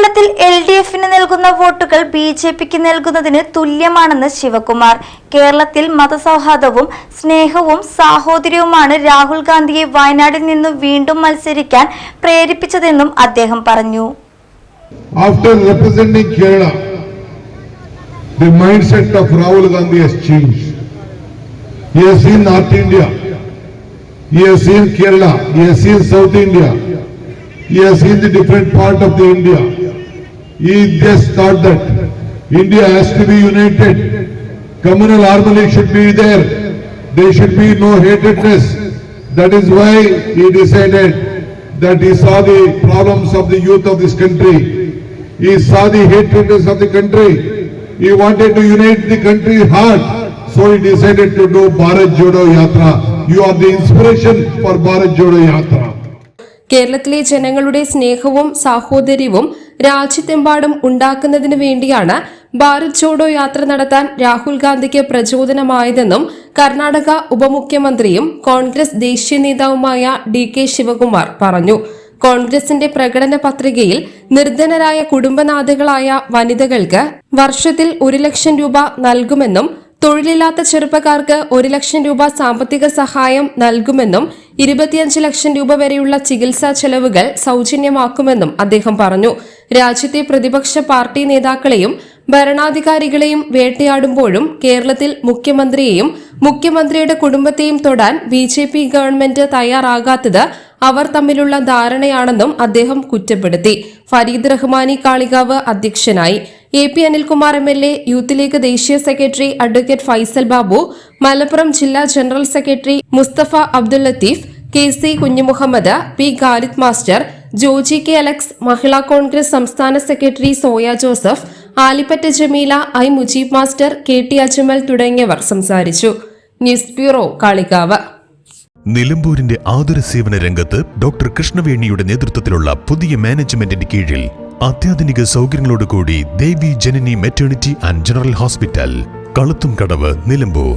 കേരളത്തിൽ L D എഫിന് നൽകുന്ന വോട്ടുകൾ ബി ജെ പിക്ക് നൽകുന്നതിന് തുല്യമാണെന്ന് ശിവകുമാർ. കേരളത്തിൽ മതസൗഹാർദ്ദവും സ്നേഹവും സാഹോദര്യവുമാണ് രാഹുൽ ഗാന്ധിയെ വയനാടിൽ നിന്ന് വീണ്ടും മത്സരിക്കാൻ പ്രേരിപ്പിച്ചതെന്നും അദ്ദേഹം പറഞ്ഞു. He has seen the different part of the India. He just thought that India has to be united, communal harmony should be there, there should be no hatredness. That is why he decided that he saw the problems of the youth of this country. He saw the hatredness of the country. He wanted to unite the country heart. So he decided to do Bharat Jodo Yatra. You are the inspiration for Bharat Jodo Yatra. കേരളത്തിലെ ജനങ്ങളുടെ സ്നേഹവും സാഹോദര്യവും രാജ്യത്തെമ്പാടും ഉണ്ടാക്കുന്നതിനു വേണ്ടിയാണ് ഭാരത് ജോഡോ യാത്ര നടത്താൻ രാഹുൽ ഗാന്ധിക്ക് പ്രചോദനമായതെന്നും കർണാടക ഉപമുഖ്യമന്ത്രിയും കോൺഗ്രസ് ദേശീയ നേതാവുമായ ഡി കെ ശിവകുമാർ പറഞ്ഞു. കോൺഗ്രസിന്റെ പ്രകടന പത്രികയിൽ നിർധനരായ കുടുംബനാഥകളായ വനിതകൾക്ക് വർഷത്തിൽ ഒരു ലക്ഷം രൂപ നൽകുമെന്നും തൊഴിലില്ലാത്ത ചെറുപ്പക്കാർക്ക് ഒരു ലക്ഷം രൂപ സാമ്പത്തിക സഹായം നൽകുമെന്നും ഇരുപത്തിയഞ്ച് ലക്ഷം രൂപ വരെയുള്ള ചികിത്സാ ചെലവുകൾ സൗജന്യമാക്കുമെന്നും അദ്ദേഹം പറഞ്ഞു. രാജ്യത്തെ പ്രതിപക്ഷ പാർട്ടി നേതാക്കളെയും ഭരണാധികാരികളെയും വേട്ടയാടുമ്പോഴും കേരളത്തിൽ മുഖ്യമന്ത്രിയെയും മുഖ്യമന്ത്രിയുടെ കുടുംബത്തെയും തൊടാൻ ബി ജെ പി ഗവൺമെന്റ് തയ്യാറാകാത്തത് അവർ തമ്മിലുള്ള ധാരണയാണെന്നും അദ്ദേഹം കുറ്റപ്പെടുത്തി. ഫരീദ് റഹ്മാനി കാളികാവ് അധ്യക്ഷനായി. A P Anilkumar M L A youth league ദേശീയ സെക്രട്ടറി അഡ്വക്കേറ്റ് ഫൈസൽ ബാബു മലപ്പുറം ജില്ലാ general secretary Mustafa Abdul Latheef K C Kunjumuhammad P Khalid master Joji K Alex Mahila Congress സംസ്ഥാന secretary Soya Joseph Alippatta Jameela I Mujeeb master K T Ajmal തുടങ്ങിയവർ സംസാരിച്ചു. News bureau Kalikavu. നിലമ്പൂരിന്റെ ആതുര സേവന രംഗത്ത് doctor കൃഷ്ണവേണിയുടെ നേതൃത്വത്തിലുള്ള പുതിയ മാനേജ്മെന്റിന്റെ കീഴിൽ അത്യാധുനിക സൗകര്യങ്ങളോടുകൂടി Devi Janani maternity and general hospital Kaluthum Kadavu Nilambur.